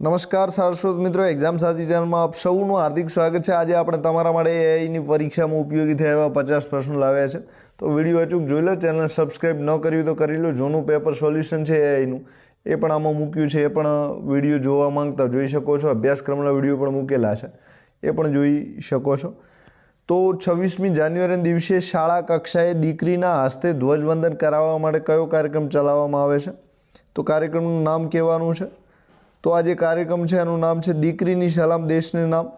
નમસ્કાર સારસ્વત મિત્રો એક્ઝામ સાથી ચેનલમાં આપ સૌનું હાર્દિક સ્વાગત છે. આજે આપણે તમારા માટે એઆઈની પરીક્ષામાં ઉપયોગી થયા એવા પચાસ પ્રશ્નો લાવ્યા છે. તો વીડિયો અચૂક જોઈ લો ચેનલ સબસ્ક્રાઈબ ન કર્યું તો કરી લો. જૂનું પેપર સોલ્યુશન છે એઆઈનું એ પણ આમાં મૂક્યું છે. એ પણ વીડિયો જોવા માંગતા જોઈ શકો છો. અભ્યાસક્રમના વીડિયો પણ મૂકેલા છે. એ પણ જોઈ શકો છો. તો છવ્વીસમી જાન્યુઆરીના દિવસે શાળા કક્ષાએ દીકરીના હસ્તે ધ્વજવંદન કરાવવા માટે કયો કાર્યક્રમ ચલાવવામાં આવે છે? તો કાર્યક્રમનું નામ કહેવાનું છે. તો આ જે કાર્યક્રમ છે, એનું નામ છે દીકરીની સલામ દેશને નામ.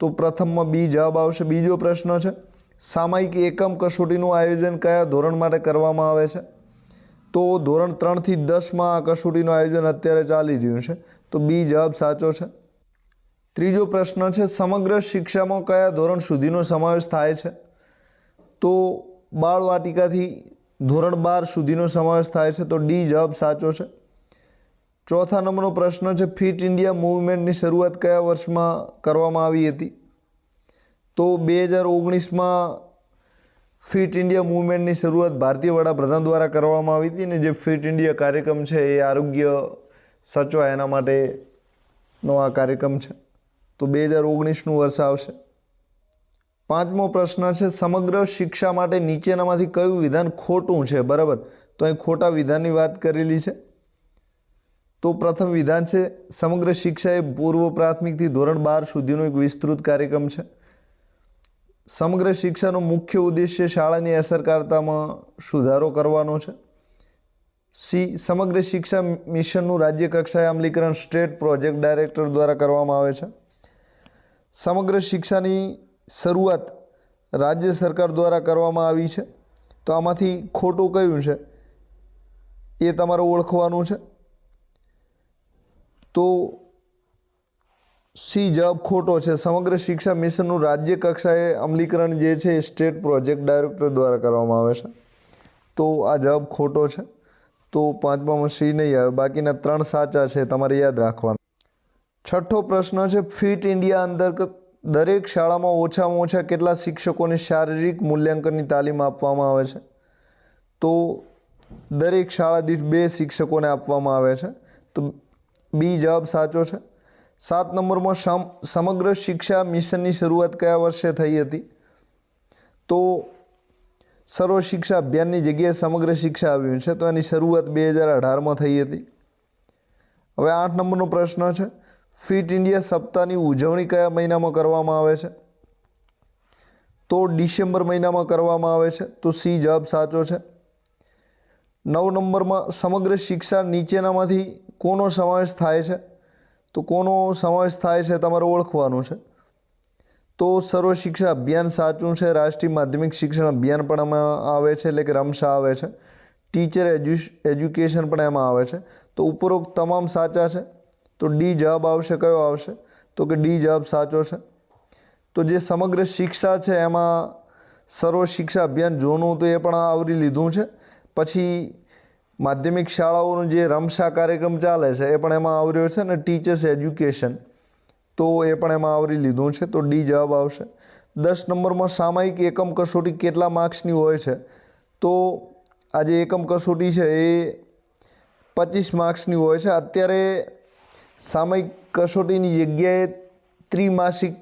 તો પ્રથમમાં બી જવાબ આવશે. બીજો પ્રશ્ન છે, સામાયિક એકમ કસોટીનું આયોજન કયા ધોરણ માટે કરવામાં આવે છે? તો ધોરણ ત્રણથી દસમાં આ કસોટીનું આયોજન અત્યારે ચાલી રહ્યું છે. તો બી જવાબ સાચો છે. ત્રીજો પ્રશ્ન છે, સમગ્ર શિક્ષામાં કયા ધોરણ સુધીનો સમાવેશ થાય છે? તો બાળવાટિકાથી ધોરણ બાર સુધીનો સમાવેશ થાય છે. તો ડી જવાબ સાચો છે. ચોથા નંબરનો પ્રશ્ન છે, ફિટ ઇન્ડિયા મૂવમેન્ટની શરૂઆત કયા વર્ષમાં કરવામાં આવી હતી? તો બે હજાર ઓગણીસમાં ફિટ ઇન્ડિયા મૂવમેન્ટની શરૂઆત ભારતીય વડાપ્રધાન દ્વારા કરવામાં આવી હતી ને જે ફિટ ઇન્ડિયા કાર્યક્રમ છે, એ આરોગ્ય સચવાય એના માટેનો આ કાર્યક્રમ છે. તો બે હજાર ઓગણીસનું વર્ષ આવશે. પાંચમો પ્રશ્ન છે, સમગ્ર શિક્ષા માટે નીચેનામાંથી કયું વિધાન ખોટું છે? બરાબર. તો અહીં ખોટા વિધાનની વાત કરેલી છે. તો પ્રથમ વિધાન છે, સમગ્ર શિક્ષા એ પૂર્વ પ્રાથમિકથી ધોરણ બાર સુધીનો એક વિસ્તૃત કાર્યક્રમ છે. સમગ્ર શિક્ષાનો મુખ્ય ઉદ્દેશ્ય શાળાની અસરકારતામાં સુધારો કરવાનો છે. સી, સમગ્ર શિક્ષા મિશનનું રાજ્ય કક્ષાએ અમલીકરણ સ્ટેટ પ્રોજેક્ટ ડાયરેક્ટર દ્વારા કરવામાં આવે છે. સમગ્ર શિક્ષાની શરૂઆત રાજ્ય સરકાર દ્વારા કરવામાં આવી છે. તો આમાંથી ખોટું કયું છે? એ તમારે ઓળખવાનું છે. તો સી જવાબ ખોટો છે. સમગ્ર શિક્ષા મિશનનું રાજ્ય કક્ષાએ અમલીકરણ જે છે એ સ્ટેટ પ્રોજેક્ટ ડાયરેક્ટર દ્વારા કરવામાં આવે છે. તો આ જવાબ ખોટો છે. તો પાંચમામાં સી નહીં આવે. બાકીના ત્રણ સાચા છે. તમારે યાદ રાખવાના. છઠ્ઠો પ્રશ્ન છે, ફિટ ઇન્ડિયા અંતર્ગત દરેક શાળામાં ઓછામાં ઓછા કેટલા શિક્ષકોને શારીરિક મૂલ્યાંકનની તાલીમ આપવામાં આવે છે? તો દરેક શાળા દીઠ બે શિક્ષકોને આપવામાં આવે છે. તો બી જવાબ સાચો છે. સાત નંબરમાં સમ, સમગ્ર શિક્ષા મિશનની શરૂઆત કયા વર્ષે થઈ હતી? તો સર્વ શિક્ષા અભિયાનની જગ્યાએ સમગ્ર શિક્ષા આવ્યું છે, તો એની શરૂઆત બે હજાર અઢારમાં થઈ હતી. હવે આઠ નંબરનો પ્રશ્ન છે, ફિટ ઇન્ડિયા સપ્તાહની ઉજવણી કયા મહિનામાં કરવામાં આવે છે? તો ડિસેમ્બર મહિનામાં કરવામાં આવે છે, તો સી જવાબ સાચો છે. નવ નંબરમાં સમગ્ર શિક્ષા નીચેનામાંથી કોનો સમાવેશ થાય છે? તો કોનો સમાવેશ થાય છે તમારે ઓળખવાનું છે. તો સર્વ શિક્ષા અભિયાન સાચું છે, રાષ્ટ્રીય માધ્યમિક શિક્ષણ અભિયાન પણ એમાં આવે છે, એટલે કે રમશા આવે છે. ટીચર એજ્યુ, એજ્યુકેશન પણ એમાં આવે છે. તો ઉપરોક્ત તમામ સાચા છે? તો ડી જવાબ આવશે, કયો આવશે? તો કે ડી જવાબ સાચો છે. તો જે સમગ્ર શિક્ષા છે એમાં સર્વ શિક્ષા અભિયાન જોનું તો એ પણ આવરી લીધું છે. પછી માધ્યમિક શાળાઓનો જે રમશા કાર્યક્રમ ચાલે છે, એ પણ એમાં આવર્યો છે અને ટીચર્સ એજ્યુકેશન તો એ પણ એમાં આવરી લીધું છે, તો ડી જવાબ આવશે. દસ નંબરમાં સામાયિક એકમ કસોટી કેટલા માર્ક્સની હોય છે? તો આ જે એકમ કસોટી છે, એ પચીસ માર્ક્સની હોય છે. અત્યારે સામાયિક કસોટીની જગ્યાએ ત્રિમાસિક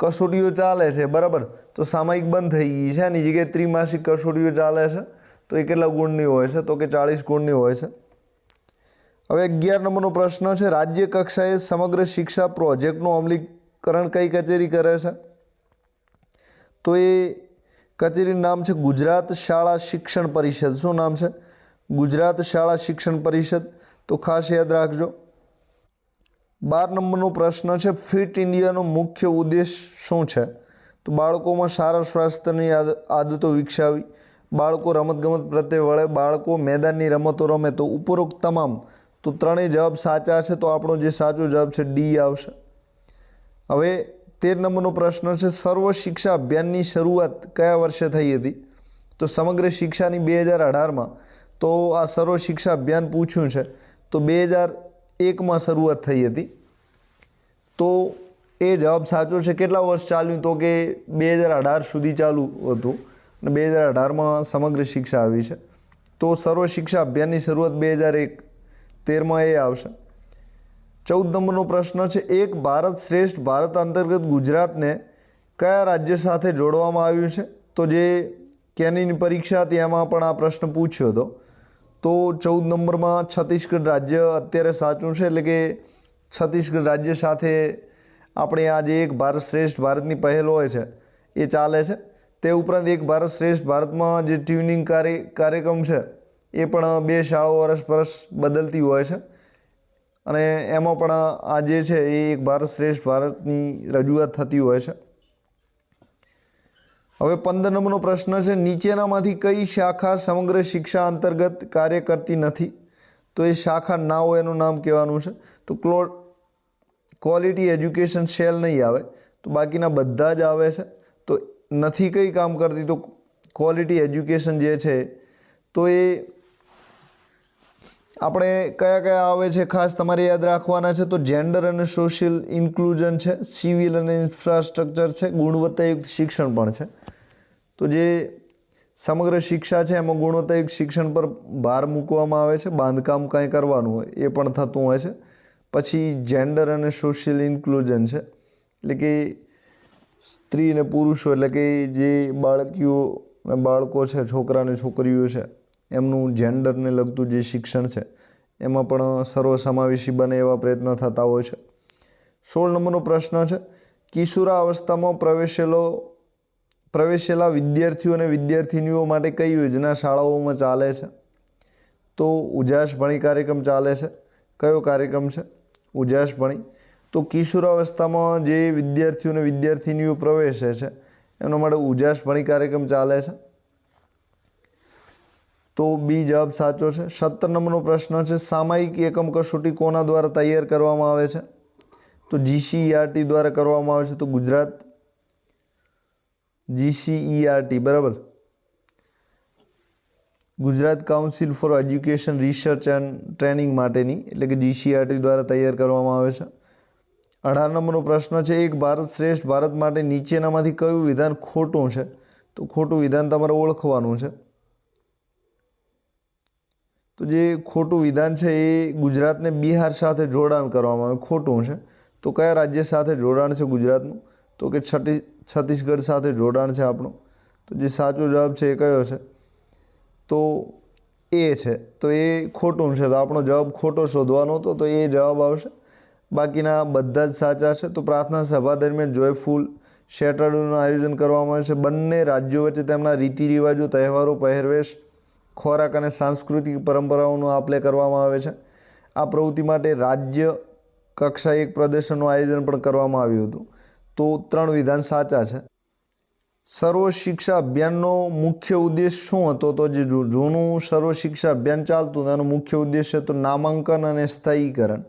કસોટીઓ ચાલે છે, બરાબર? તો સામાયિક બંધ થઈ ગઈ છે, આની જગ્યાએ ત્રિમાસિક કસોટીઓ ચાલે છે. તો એ કેટલા ગુણની હોય છે? તો કે ચાળીસ ગુણની હોય છે? હવે અગિયાર નંબરનો પ્રશ્ન છે, રાજ્ય કક્ષાએ સમગ્ર શિક્ષા પ્રોજેક્ટનું અમલીકરણ કઈ કચેરી કરે છે? તો એ કચેરીનું નામ છે ગુજરાત શાળા શિક્ષણ પરિષદ. શું નામ છે? ગુજરાત શાળા શિક્ષણ પરિષદ. તો ખાસ યાદ રાખજો. બાર નંબરનો પ્રશ્ન છે, ફિટ ઇન્ડિયાનો મુખ્ય ઉદ્દેશ શું છે? તો બાળકોમાં સારા સ્વાસ્થ્યની આદ- આદતો વિકસાવી બાળકો રમતગમત પ્રત્યે વળે, બાળકો મેદાનની રમતો રમે, તો ઉપરોક્ત તમામ, તો ત્રણેય જવાબ સાચા છે તો આપણો જે સાચો જવાબ છે ડી આવશે. હવે તેર નંબરનો પ્રશ્ન છે, સર્વ શિક્ષા અભિયાનની શરૂઆત કયા વર્ષે થઈ હતી? તો સમગ્ર શિક્ષાની બે હજાર અઢારમાં, તો આ સર્વ શિક્ષા અભિયાન પૂછ્યું છે, તો બે હજાર એકમાં શરૂઆત થઈ હતી. તો એ જવાબ સાચો છે, કેટલા વર્ષ ચાલ્યું? તો કે બે હજાર અઢાર સુધી ચાલુ હતું. અને બે હજાર અઢારમાં સમગ્ર શિક્ષા આવી છે. તો સર્વ શિક્ષા અભિયાનની શરૂઆત બે હજાર એક તેરમાં એ આવશે. ચૌદ નંબરનો પ્રશ્ન છે, એક ભારત શ્રેષ્ઠ ભારત અંતર્ગત ગુજરાતને કયા રાજ્ય સાથે જોડવામાં આવ્યું છે? તો જે કેનીની પરીક્ષા હતી, એમાં પણ આ પ્રશ્ન પૂછ્યો હતો. તો ચૌદ નંબરમાં છત્તીસગઢ રાજ્ય અત્યારે સાચું છે? એટલે કે છત્તીસગઢ રાજ્ય સાથે આપણે આ જે એક ભારત શ્રેષ્ઠ ભારતની પહેલ હોય છે, એ ચાલે છે? તે ઉપરાંત એક ભારત શ્રેષ્ઠ ભારતમાં જે ટ્યુનિંગ કાર્ય, કાર્યક્રમ છે, એ પણ બે શાળાઓ પરસ બદલતી હોય છે. અને એમાં પણ આ જે છે, એ એક ભારત શ્રેષ્ઠ ભારતની રજૂઆત થતી હોય છે. હવે પંદર નંબરનો પ્રશ્ન છે, નીચેનામાંથી કઈ શાખા સમગ્ર શિક્ષા અંતર્ગત કાર્ય કરતી નથી? તો એ શાખા ના હોય એનું નામ કહેવાનું છે. તો ક્લો, ક્વોલિટી એજ્યુકેશન સેલ નહીં આવે. તો બાકીના બધા જ આવે છે. નથી કંઈ કામ કરતી, તો ક્વોલિટી એજ્યુકેશન જે છે, તો એ આપણે કયા કયા આવે છે ખાસ તમારે યાદ રાખવાના છે, તો જેન્ડર અને સોશિયલ ઇન્ક્લુઝન છે સિવિલ અને ઇન્ફ્રાસ્ટ્રક્ચર છે, ગુણવત્તાયુક્ત શિક્ષણ પણ છે. તો જે સમગ્ર શિક્ષા છે, એમાં ગુણવત્તાયુક્ત શિક્ષણ પર ભાર મૂકવામાં આવે છે, બાંધકામ કાંઈ કરવાનું હોય, એ પણ થતું હોય છે. પછી જેન્ડર અને સોશિયલ ઇન્ક્લુઝન છે, એટલે કે સ્ત્રી અને પુરુષો એટલે કે જે બાળકીઓ બાળકો છે છોકરા અને છોકરીઓ છે, એમનું જેન્ડરને લગતું જે શિક્ષણ છે, એમાં પણ સર્વસમાવેશી બને એવા પ્રયત્ન થતા હોય છે. સોળ નંબરનો પ્રશ્ન છે, કિશોરા અવસ્થામાં પ્રવેશેલો, પ્રવેશેલા વિદ્યાર્થીઓ અને વિદ્યાર્થિનીઓ માટે કઈ યોજના શાળાઓમાં ચાલે છે? તો ઉજાસ ભણી કાર્યક્રમ ચાલે છે. કયો કાર્યક્રમ છે? ઉજાસ ભણી. તો કિશોરાવસ્થામાં જે વિદ્યાર્થીઓ અને વિદ્યાર્થિનીઓ પ્રવેશે છે, એમના માટે ઉજાસ ભણી કાર્યક્રમ ચાલે છે. તો બી જવાબ સાચો છે. સત્તર નંબરનો પ્રશ્ન છે, સામાયિક એકમ કસોટી કોના દ્વારા તૈયાર કરવામાં આવે છે? તો જીસીઈઆરટી દ્વારા કરવામાં આવે છે, તો ગુજરાત જીસીઈઆરટી બરાબર? Gujarat council for education research and training માટેની, એટલે કે જીસીઆરટી દ્વારા તૈયાર કરવામાં આવે છે. અઢાર નંબરનો પ્રશ્ન છે, એક ભારત શ્રેષ્ઠ ભારત માટે નીચેનામાંથી કયું વિધાન ખોટું છે? તો ખોટું વિધાન તમારે ઓળખવાનું છે. તો જે ખોટું વિધાન છે, એ ગુજરાતને બિહાર સાથે જોડાણ કરવામાં આવે, ખોટું છે. તો કયા રાજ્ય સાથે જોડાણ છે ગુજરાતનું? તો કે છત્તી છત્તીસગઢ સાથે જોડાણ છે આપણું? તો જે સાચો જવાબ છે, એ કયો છે? તો એ છે. તો એ ખોટું છે. તો આપણો જવાબ ખોટો શોધવાનો હતો, તો એ જવાબ આવશે. બાકીના બધા જ સાચા છે. તો પ્રાર્થના સભા દરમિયાન જોયફુલ સેટરડેનું આયોજન કરવામાં આવે છે. બંને રાજ્યો વચ્ચે તેમના રીતિ રિવાજો તહેવારો, પહેરવેશ, ખોરાક અને સાંસ્કૃતિક પરંપરાઓનું આપલે કરવામાં આવે છે. આ પ્રવૃત્તિ માટે રાજ્ય કક્ષાએ એક પ્રદર્શનનું આયોજન પણ કરવામાં આવ્યું હતું. તો ત્રણ વિધાન સાચા છે. સર્વ શિક્ષા અભિયાનનો મુખ્ય ઉદ્દેશ શું હતો? તો જે જૂનું સર્વ શિક્ષા અભિયાન ચાલતું એનો મુખ્ય ઉદ્દેશ તો નામાંકન અને સ્થાયીકરણ.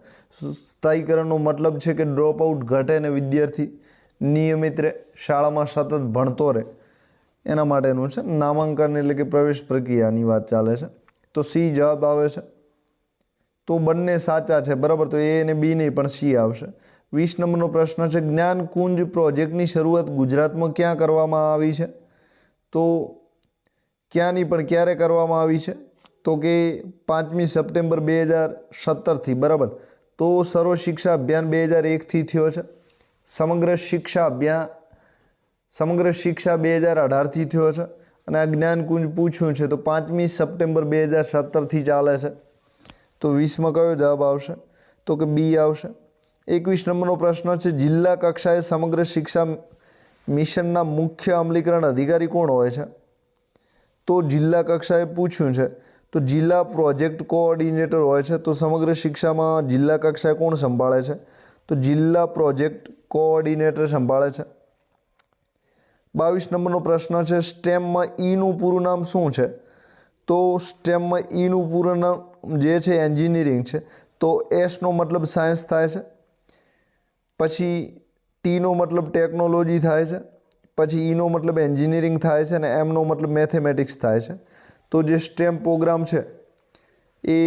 સ્થાયીકરણનો મતલબ છે કે ડ્રોપ આઉટ ઘટે અને વિદ્યાર્થી નિયમિત રહે, શાળામાં સતત ભણતો રહે. એના માટેનું છે નામાંકન એટલે કે પ્રવેશ પ્રક્રિયાની વાત ચાલે છે. તો સી જવાબ આવે છે. તો બંને સાચા છે, બરાબર? તો એ અને બી નહીં પણ સી આવશે. વીસ નંબરનો પ્રશ્ન છે જ્ઞાનકુંજ પ્રોજેક્ટની શરૂઆત ગુજરાતમાં ક્યાં કરવામાં આવી છે? તો ક્યાંની પણ ક્યારે કરવામાં આવી છે? તો કે પાંચમી સપ્ટેમ્બર બે હજાર સત્તરથી બરાબર? તો સર્વ શિક્ષા અભિયાન બે હજાર એકથી થયો છે. સમગ્ર શિક્ષા અભિયાન, સમગ્ર શિક્ષા બે હજાર અઢારથી થયો છે. અને આ જ્ઞાનકુંજ પૂછ્યું છે, તો પાંચમી સપ્ટેમ્બર બે હજાર સત્તરથી ચાલે છે. તો વીસમાં કયો જવાબ આવશે? તો કે બી આવશે. એકવીસ નંબરનો પ્રશ્ન છે, જિલ્લા કક્ષાએ સમગ્ર શિક્ષા મિશનના મુખ્ય અમલીકરણ અધિકારી કોણ હોય છે? તો જિલ્લા કક્ષાએ પૂછ્યું છે, તો જિલ્લા પ્રોજેક્ટ કોઓર્ડિનેટર હોય છે, તો સમગ્ર શિક્ષામાં જિલ્લા કક્ષાએ કોણ સંભાળે છે? તો જિલ્લા પ્રોજેક્ટ કોઓર્ડિનેટર સંભાળે છે. બાવીસ નંબરનો પ્રશ્ન છે, સ્ટેમમાં ઈનું પૂરું નામ શું છે? તો સ્ટેમમાં ઈનું પૂરું નામ જે છે, એન્જિનિયરિંગ છે. તો એસનો મતલબ સાયન્સ થાય છે. પછી ટીનો મતલબ ટેકનોલોજી થાય છે, પછી ઈનો મતલબ એન્જિનિયરિંગ થાય છે અને એમનો મતલબ મેથેમેટિક્સ થાય છે. તો જે સ્ટેમ પ્રોગ્રામ છે, એ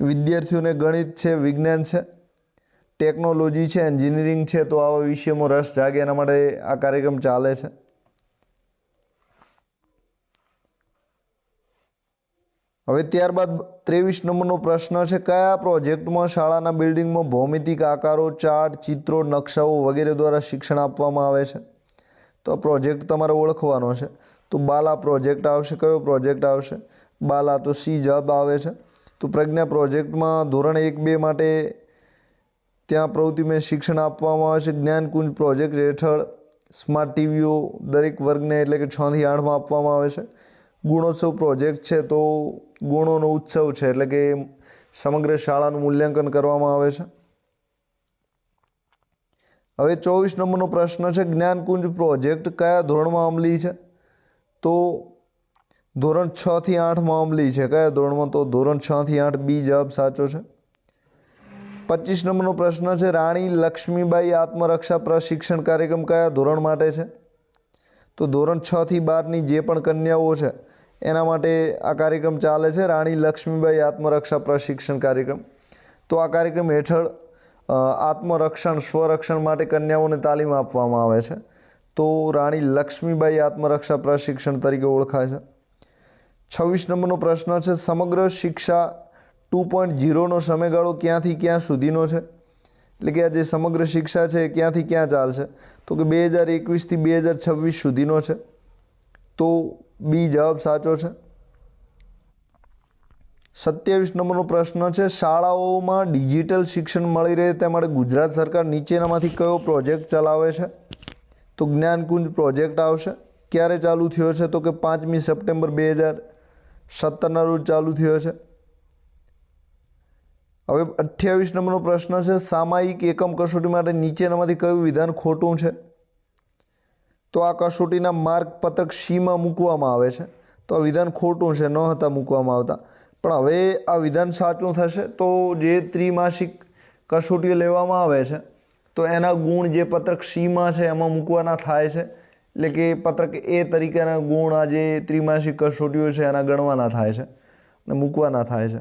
વિદ્યાર્થીઓને ગણિત છે, વિજ્ઞાન છે ટેકનોલોજી છે એન્જિનિયરિંગ છે, તો આવા વિષયમાં રસ જાગે એના માટે આ કાર્યક્રમ ચાલે છે. હવે ત્યારબાદ ત્રેવીસ નંબરનો પ્રશ્ન છે, કયા પ્રોજેક્ટમાં શાળાના બિલ્ડિંગમાં ભૌમિતિક આકારો, ચાર્ટ, ચિત્રો, નકશાઓ વગેરે દ્વારા શિક્ષણ આપવામાં આવે છે? તો પ્રોજેક્ટ તમારે ઓળખવાનો છે. તો બાલા પ્રોજેક્ટ આવશે. કયો પ્રોજેક્ટ આવશે? બાલા તો સી જવાબ આવે છે. તો પ્રજ્ઞા પ્રોજેક્ટમાં ધોરણ એક બે માટે ત્યાં પ્રવૃત્તિમાં શિક્ષણ આપવામાં આવે છે. જ્ઞાનકુંજ પ્રોજેક્ટ હેઠળ સ્માર્ટ ટીવીઓ દરેક વર્ગને એટલે કે છથી આઠમાં આપવામાં આવે છે. ગુણોત્સવ પ્રોજેક્ટ છે તો ગુણોનો ઉત્સવ છે, એટલે કે સમગ્ર શાળાનું મૂલ્યાંકન કરવામાં આવે છે. હવે ચોવીસ નંબરનો પ્રશ્ન છે, જ્ઞાનકુંજ પ્રોજેક્ટ કયા ધોરણમાં અમલી છે? તો ધોરણ છ થી આઠમાં અમલી છે. કયા ધોરણમાં? તો ધોરણ છ થી આઠ બી જવાબ સાચો છે. પચીસ નંબરનો પ્રશ્ન છે, રાણી લક્ષ્મીબાઈ આત્મરક્ષા પ્રશિક્ષણ કાર્યક્રમ કયા ધોરણ માટે છે? તો ધોરણ છ થી બારની જે પણ કન્યાઓ છે એના માટે આ કાર્યક્રમ ચાલે છે, રાણી લક્ષ્મીબાઈ આત્મરક્ષા પ્રશિક્ષણ કાર્યક્રમ. તો આ કાર્યક્રમ હેઠળ આત્મરક્ષણ, સ્વરક્ષણ માટે કન્યાઓને તાલીમ આપવામાં આવે છે. તો રાણી લક્ષ્મીબાઈ આત્મરક્ષા પ્રશિક્ષણ તરીકે ઓળખાય છે. છવ્વીસ નંબરનો પ્રશ્ન છે, સમગ્ર શિક્ષા ટુ પોઈન્ટ ઝીરોનો સમયગાળો ક્યાંથી ક્યાં સુધીનો છે? એટલે કે આ જે સમગ્ર શિક્ષા છે ક્યાંથી ક્યાં ચાલશે? તો કે બે હજાર એકવીસથી બે હજાર છવ્વીસ સુધીનો છે. તો બી જવાબ સાચો છે. સત્યાવીસ નંબરનો પ્રશ્ન છે, શાળાઓમાં ડિજિટલ શિક્ષણ મળી રહે તે માટે ગુજરાત સરકાર નીચેનામાંથી કયો પ્રોજેક્ટ ચલાવે છે? તો જ્ઞાનકુંજ પ્રોજેક્ટ આવશે. ક્યારે ચાલુ થયો છે? તો કે પાંચમી સપ્ટેમ્બર બે હજાર સત્તરના રોજ ચાલુ થયો છે. હવે અઠ્યાવીસ નંબરનો પ્રશ્ન છે, સામાયિક એકમ કસોટી માટે નીચેનામાંથી કયું વિધાન ખોટું છે? તો આ કસોટીના માર્ગ પત્રક સીમાં મૂકવામાં આવે છે. તો આ વિધાન ખોટું છે, ન હતા મૂકવામાં આવતા. પણ હવે આ વિધાન સાચું થશે તો જે ત્રિમાસિક કસોટીઓ લેવામાં આવે છે, તો એના ગુણ જે પત્રક સીમાં છે એમાં મૂકવાના થાય છે. એટલે કે પત્રક એ તરીકેના ગુણ આ જે ત્રિમાસિક કસોટીઓ છે એના ગણવાના થાય છે અને મૂકવાના થાય છે.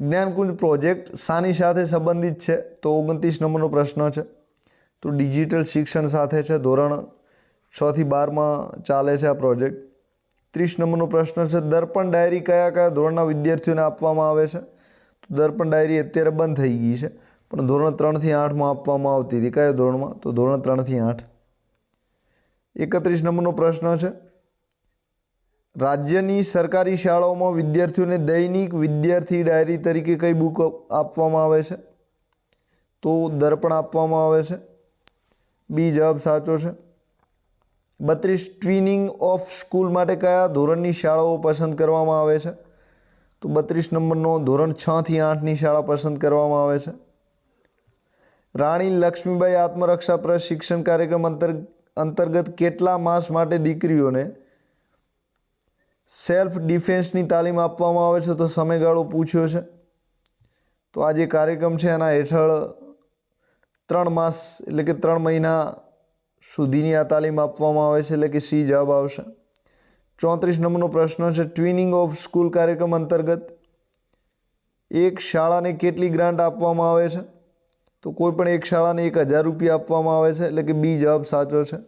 જ્ઞાનકુંજ પ્રોજેક્ટ શાની સાથે સંબંધિત છે, તો ઓગણત્રીસ નંબરનો પ્રશ્ન છે. તો ડિજિટલ શિક્ષણ સાથે છે, ધોરણ છ થી બારમાં ચાલે છે આ પ્રોજેક્ટ. ત્રીસ નંબરનો પ્રશ્ન છે, દર્પણ ડાયરી કયા કયા ધોરણના વિદ્યાર્થીઓને આપવામાં આવે છે? તો દર્પણ ડાયરી અત્યારે બંધ થઈ ગઈ છે, પણ ધોરણ ત્રણથી આઠમાં આપવામાં આવતી હતી. કયા ધોરણમાં? તો ધોરણ ત્રણથી આઠ. એકત્રીસ નંબરનો પ્રશ્ન છે, રાજ્યની સરકારી શાળાઓમાં વિદ્યાર્થીઓને દૈનિક વિદ્યાર્થી ડાયરી તરીકે કઈ બુક આપવામાં આવે છે? તો દર્પણ આપવામાં આવે છે બી જવાબ સાચો છે. બત્રીસ, ટ્વિનિંગ ઓફ સ્કૂલ માટે કયા ધોરણની શાળાઓ પસંદ કરવામાં આવે છે? તો બત્રીસ નંબરનો ધોરણ છથી આઠની શાળા પસંદ કરવામાં આવે છે. રાણી લક્ષ્મીબાઈ આત્મરક્ષા પ્રશિક્ષણ કાર્યક્રમ અંતર, અંતર્ગત કેટલા માસ માટે દીકરીઓને સેલ્ફ ડિફેન્સની તાલીમ આપવામાં આવે છે? તો સમયગાળો પૂછ્યો છે. તો આ જે કાર્યક્રમ છે, એના હેઠળ ત્રણ માસ, એટલે કે ત્રણ મહિના સુધીની આ તાલીમ આપવામાં આવે છે, એટલે કે સી જવાબ આવશે. ચોત્રીસ નંબરનો પ્રશ્ન છે ટ્વિનિંગ ઓફ સ્કૂલ કાર્યક્રમ અંતર્ગત એક શાળાને કેટલી ગ્રાન્ટ આપવામાં આવે છે? તો કોઈ પણ એક શાળાને એક હજાર રૂપિયા આપવામાં આવે છે, એટલે કે બી જવાબ સાચો છે.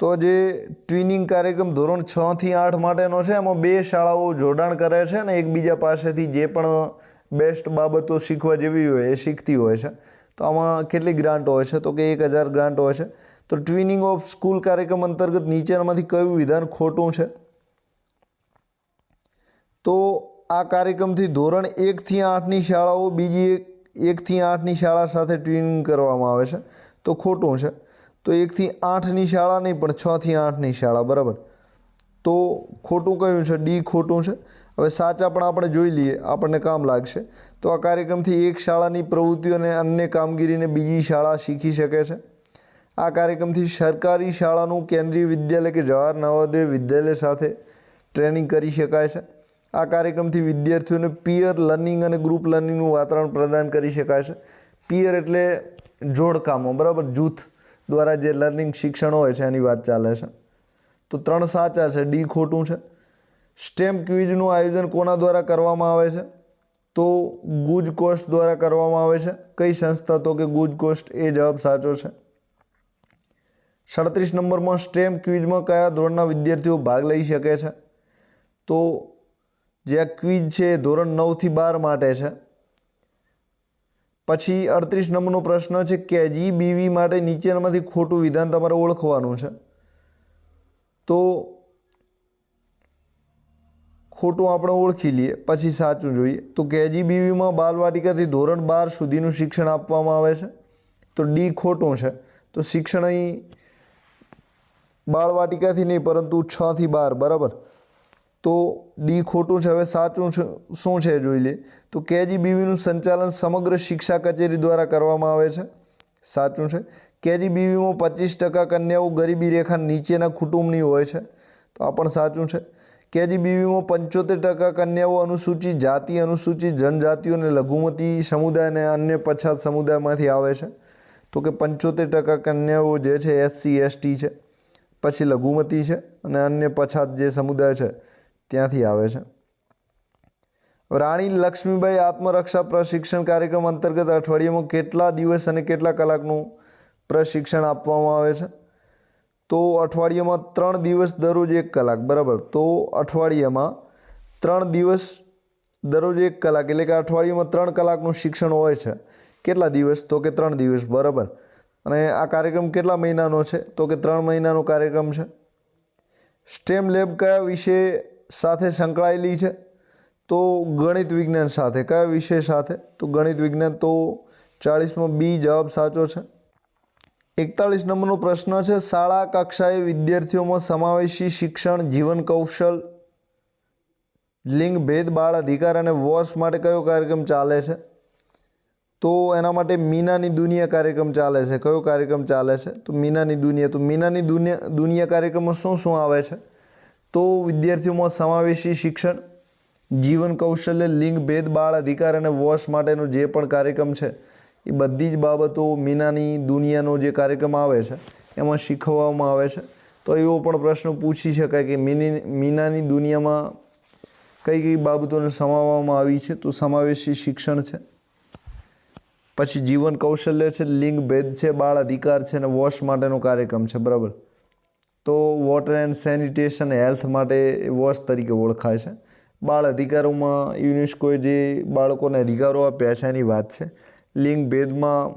તો જે ટ્વિનિંગ કાર્યક્રમ ધોરણ છ થી આઠ માટેનો છે, એમાં બે શાળાઓ જોડાણ કરે છે અને એકબીજા પાસેથી જે પણ બેસ્ટ બાબતો શીખવા જેવી હોય, એ શીખતી હોય છે. તો આમાં કેટલી ગ્રાન્ટ હોય છે? તો કે એક હજાર ગ્રાન્ટ હોય છે. તો ટ્વિનિંગ ઓફ સ્કૂલ કાર્યક્રમ અંતર્ગત નીચેનામાંથી કયું વિધાન ખોટું છે? તો આ કાર્યક્રમથી ધોરણ એકથી આઠની શાળાઓ, બીજી એક એકથી આઠની શાળા સાથે ટ્વિનિંગ કરવામાં આવે છે. તો ખોટું છે. તો એકથી આઠની શાળા નહીં, પણ છથી આઠની શાળા, બરાબર? તો ખોટું કયું છે? ડી ખોટું છે? હવે સાચા પણ આપણે જોઈ લઈએ, આપણને કામ લાગશે. તો આ કાર્યક્રમથી એક શાળાની પ્રવૃત્તિઓને અન્ય કામગીરીને બીજી શાળા શીખી શકે છે. આ કાર્યક્રમથી સરકારી શાળાનું કેન્દ્રીય વિદ્યાલય કે જવાહર નવોદય વિદ્યાલય સાથે ટ્રેનિંગ કરી શકાય છે. આ કાર્યક્રમથી વિદ્યાર્થીઓને પિયર લર્નિંગ અને ગ્રુપ લર્નિંગનું વાતાવરણ પ્રદાન કરી શકાય છે. પિયર એટલે જોડકામો, બરાબર? જૂથ દ્વારા જે લર્નિંગ શિક્ષણ હોય છે, એની વાત ચાલે છે. તો ત્રણ સાચા છે, ડી ખોટું છે. સ્ટેમ્પ ક્વિઝનું આયોજન કોના દ્વારા કરવામાં આવે છે? તો ગુજ કોસ્ટ દ્વારા કરવામાં આવે છે. કઈ સંસ્થા તો કે ગુજ કોસ્ટ એ જવાબ સાચો છે? સાડત્રીસ નંબરમાં સ્ટેમ ક્વિઝમાં કયા ધોરણના વિદ્યાર્થીઓ ભાગ લઈ શકે છે? તો જે આ ક્વિઝ છે એ ધોરણ નવથી બાર માટે છે. પછી અડત્રીસ નંબરનો પ્રશ્ન છે કેજી બીવી માટે નીચેનામાંથી ખોટું વિધાન તમારે ઓળખવાનું છે. તો ખોટું આપણે ઓળખી લઈએ, પછી સાચું જોઈએ. તો કેજીબીવીમાં બાલવાટિકાથી ધોરણ બાર સુધીનું શિક્ષણ આપવામાં આવે છે? તો ડી ખોટું છે. તો શિક્ષણ અહીં બાળવાટિકાથી નહીં, પરંતુ છથી બાર, બરાબર? તો ડી ખોટું છે. હવે સાચું શું છે જોઈ લે તો કેજીબીવીનું સંચાલન સમગ્ર શિક્ષા કચેરી દ્વારા કરવામાં આવે છે. સાચું છે. કેજીબીવીમાં પચીસ ટકા કન્યાઓ ગરીબી રેખા નીચેના કુટુંબની હોય છે. તો આ પણ સાચું છે. કેજીબીવીમાં પંચોતેર ટકા કન્યાઓ અનુસૂચિત જાતિ, અનુસૂચિત જનજાતિઓ અને લઘુમતી સમુદાય અને અન્ય પછાત સમુદાયમાંથી આવે છે. તો કે પંચોતેર ટકા કન્યાઓ જે છે, એસસી, એસટી છે. પછી લઘુમતી છે અને અન્ય પછાત જે સમુદાય છે, ત્યાંથી આવે છે. રાણી લક્ષ્મીબાઈ આત્મરક્ષા પ્રશિક્ષણ કાર્યક્રમ અંતર્ગત અઠવાડિયામાં કેટલા દિવસ અને કેટલા કલાકનું પ્રશિક્ષણ આપવામાં આવે છે. તો અઠવાડિયામાં ત્રણ દિવસ દરરોજ એક કલાક, બરાબર? તો અઠવાડિયામાં ત્રણ દિવસ દરરોજ એક કલાક, એટલે કે અઠવાડિયામાં ત્રણ કલાકનું શિક્ષણ હોય છે. કેટલા દિવસ? તો કે ત્રણ દિવસ, બરાબર? અને આ કાર્યક્રમ કેટલા મહિનાનો છે? તો કે ત્રણ મહિનાનો કાર્યક્રમ છે. સ્ટેમ લેબ કયા વિષય સાથે સંકળાયેલી છે? તો ગણિત વિજ્ઞાન સાથે. કયા વિષય સાથે? તો ગણિત વિજ્ઞાન તો ચાળીસમાં બી જવાબ સાચો છે. એકતાળીસ નંબરનો પ્રશ્ન છે, શાળા કક્ષાએ વિદ્યાર્થીઓમાં સમાવેશી શિક્ષણ, જીવન કૌશલ, લિંગ ભેદ, બાળ અધિકાર અને વોશ માટે કયો કાર્યક્રમ ચાલે છે? તો એના માટે મીનાની દુનિયા કાર્યક્રમ ચાલે છે. કયો કાર્યક્રમ ચાલે છે? તો મીનાની દુનિયા. તો મીનાની દુનિયા દુનિયા કાર્યક્રમમાં શું શું આવે છે? તો વિદ્યાર્થીઓમાં સમાવેશી શિક્ષણ, જીવન કૌશલ્ય, લિંગ ભેદ, બાળ અધિકાર અને વોશ માટેનો જે પણ કાર્યક્રમ છે એ બધી જ બાબતો મીનાની દુનિયાનો જે કાર્યક્રમ આવે છે, એમાં શીખવવામાં આવે છે. તો એવો પણ પ્રશ્ન પૂછી શકાય કે મીની, મીનાની દુનિયામાં કઈ કઈ બાબતોને સમાવવામાં આવી છે? તો સમાવેશી શિક્ષણ છે. પછી જીવન કૌશલ્ય છે, લિંગ ભેદ છે, બાળ અધિકાર છે અને વોશ માટેનો કાર્યક્રમ છે, બરાબર? તો વોટર એન્ડ સેનિટેશન હેલ્થ માટે વોશ તરીકે ઓળખાય છે. બાળ અધિકારોમાં યુનેસ્કોએ જે બાળકોને અધિકારો આપ્યા છે, એની વાત છે. લિંગ ભેદમાં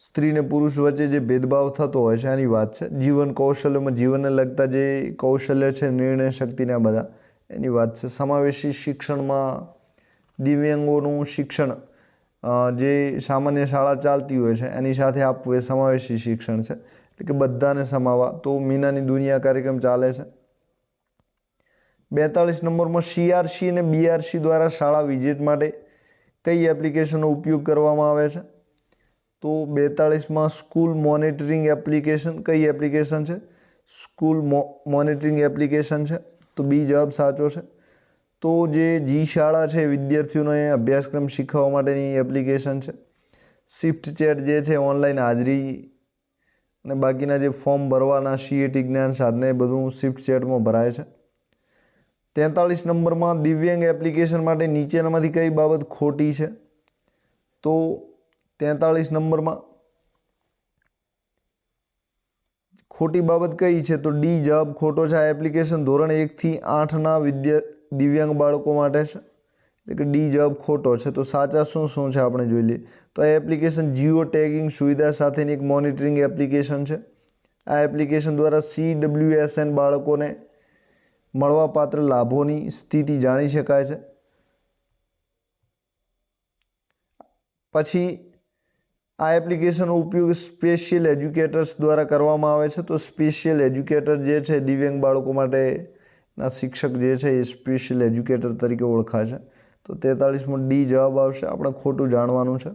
સ્ત્રી ને પુરુષ વચ્ચે જે ભેદભાવ થતો હોય છે એની વાત છે. જીવન કૌશલ્યમાં જીવનને લગતા જે કૌશલ્ય છે, નિર્ણય શક્તિના બધા, એની વાત છે. સમાવેશી શિક્ષણમાં દિવ્યાંગોનું શિક્ષણ જે સામાન્ય શાળા ચાલતી હોય છે, એની સાથે આપવું એ સમાવેશી શિક્ષણ છે. એટલે કે બધાને સમાવા તો મીનાની દુનિયા કાર્યક્રમ ચાલે છે. બેતાળીસ નંબરમાં સીઆરસી અને બીઆરસી દ્વારા શાળા વિઝિટ માટે કઈ એપ્લિકેશનનો ઉપયોગ કરવામાં આવે છે? તો બેતાળીસમાં સ્કૂલ મોનિટરિંગ એપ્લિકેશન કઈ એપ્લિકેશન છે? સ્કૂલ મોનિટરિંગ એપ્લિકેશન છે, તો બી જવાબ સાચો છે. તો જે જી શાળા છે, વિદ્યાર્થીઓને અભ્યાસક્રમ શીખવવા માટેની એપ્લિકેશન છે. શિફ્ટ ચેટ જે છે, ઓનલાઈન હાજરી અને બાકીના જે ફોર્મ ભરવાના સીએટી જ્ઞાન સાધને એ બધું શિફ્ટ ચેટમાં ભરાય છે. તેતાળીસ નંબરમાં દિવ્યાંગ એપ્લિકેશન માટે નીચેનામાંથી કઈ બાબત ખોટી છે? તો તેતાળીસ નંબરમાં ખોટી બાબત કઈ છે? તો ડી, જવાબ ખોટો છે. આ એપ્લિકેશન ધોરણ એકથી આઠના વિદ્યા, દિવ્યાંગ બાળકો માટે છે. એટલે કે ડી, જવાબ ખોટો છે. તો સાચા શું શું છે આપણે જોઈ લઈએ. તો આ એપ્લિકેશન જીઓ ટેગિંગ સુવિધા સાથેની એક મોનિટરિંગ એપ્લિકેશન છે. આ એપ્લિકેશન દ્વારા સી ડબલ્યુએસએન બાળકોને મળવાપાત્ર લાભોની સ્થિતિ જાણી શકાય છે. પછી આ એપ્લિકેશનનો ઉપયોગ સ્પેશિયલ એજ્યુકેટર્સ દ્વારા કરવામાં આવે છે. તો સ્પેશિયલ એજ્યુકેટર જે છે, દિવ્યાંગ બાળકો માટેના શિક્ષક જે છે, એ સ્પેશિયલ એજ્યુકેટર તરીકે ઓળખાય છે. તો તેતાળીસમાં ડી જવાબ આવશે. આપણે ખોટું જાણવાનું છે.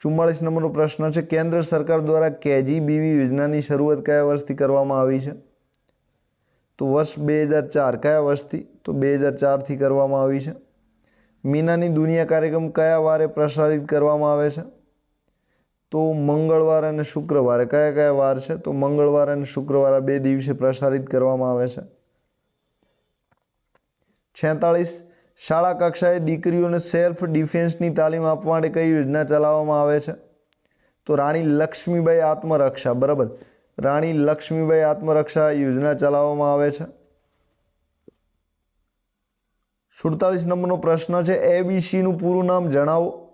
ચુમ્માળીસ નંબરનો પ્રશ્ન છે. કેન્દ્ર સરકાર દ્વારા કેજીબીવી યોજનાની શરૂઆત કયા વર્ષથી કરવામાં આવી છે? તો વર્ષ બે હજાર ચાર કયા વર્ષથી? તો બે હજાર ચારથી કરવામાં આવી છે. મીનાની દુનિયા કાર્યક્રમ કયા વારે પ્રસારિત કરવામાં આવે છે? તો મંગળવાર અને શુક્રવારે કયા કયા વાર છે? તો મંગળવાર અને શુક્રવારે બે દિવસે પ્રસારિત કરવામાં આવે છે. છેતાળીસ, શાળા કક્ષાએ દીકરીઓને સેલ્ફ ડિફેન્સની તાલીમ આપવા માટે કઈ યોજના ચલાવવામાં આવે છે? તો રાણી લક્ષ્મીબાઈ આત્મરક્ષા, બરાબર. રાણી લક્ષ્મીબાઈ આત્મરક્ષા યોજના ચલાવવામાં આવે છે. સુડતાલીસ નંબરનો પ્રશ્ન છે, એબીસીનું પૂરું નામ જણાવો.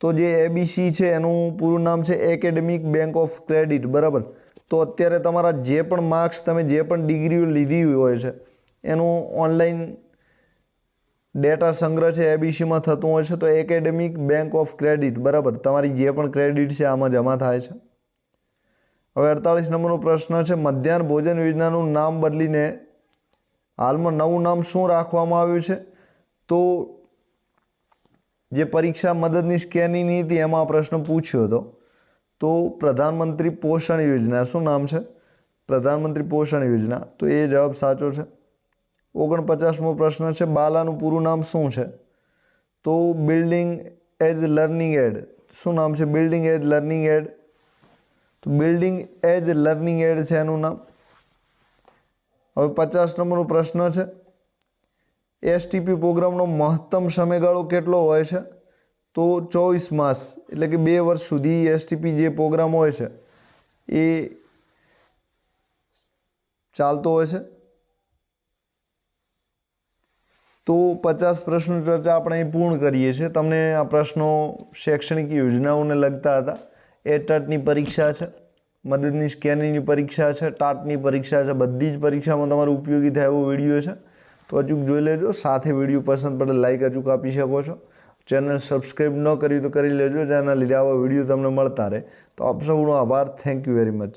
તો જે એબીસી છે, એનું પૂરું નામ છે, એકેડેમિક બેંક ઓફ ક્રેડિટ, બરાબર? તો અત્યારે તમારા જે પણ માર્ક્સ તમે જે પણ ડિગ્રીઓ લીધી હોય છે, એનું ઓનલાઈન ડેટા સંગ્રહ છે, એબીસીમાં થતું હોય છે, તો એકેડેમિક બેંક ઓફ ક્રેડિટ, બરાબર? તમારી જે પણ ક્રેડિટ છે, આમાં જમા થાય છે. હવે અડતાલીસ નંબરનો પ્રશ્ન છે, મધ્યાહન ભોજન યોજનાનું નામ બદલીને હાલમાં નવું નામ શું રાખવામાં આવ્યું છે? તો જે પરીક્ષા મદદની સ્કેનિંગની હતી, એમાં આ પ્રશ્ન પૂછ્યો હતો. તો પ્રધાનમંત્રી પોષણ યોજના, શું નામ છે? પ્રધાનમંત્રી પોષણ યોજના. તો એ જવાબ સાચો છે. ઓગણપચાસમો પ્રશ્ન છે, બાલાનું પૂરું નામ શું છે? તો બિલ્ડિંગ એઝ લર્નિંગ એડ. શું નામ છે? Building as learning aid. તો બિલ્ડિંગ એજ લર્નિંગ એડ છે એનું નામ. હવે પચાસ નંબરનો પ્રશ્ન છે. એસટીપી પ્રોગ્રામનો મહત્તમ સમયગાળો કેટલો હોય છે? તો ચોવીસ માસ, એટલે કે બે વર્ષ સુધી એસટીપી જે પ્રોગ્રામ હોય છે, એ ચાલતો હોય છે. તો પચાસ પ્રશ્નો ચર્ચા આપણે અહીં પૂર્ણ કરીએ છીએ. તમને આ પ્રશ્નો શૈક્ષણિક યોજનાઓને લગતા હતા. એ ટાટની પરીક્ષા છે, મદદની સ્કેનિંગની પરીક્ષા છે, ટાટની પરીક્ષા છે, બધી જ પરીક્ષામાં તમારો ઉપયોગી થાય એવો વીડિયો છે. તો અચૂક જોઈ લેજો, સાથે વીડિયો પસંદ પડે લાઈક અચૂક આપી શકો છો. ચેનલ સબસ્ક્રાઈબ ન કરી તો કરી લેજો, જેના લીધે આવા વીડિયો તમને મળતા રહે. તો આપ સૌનો આભાર થેન્ક યુ વેરી મચ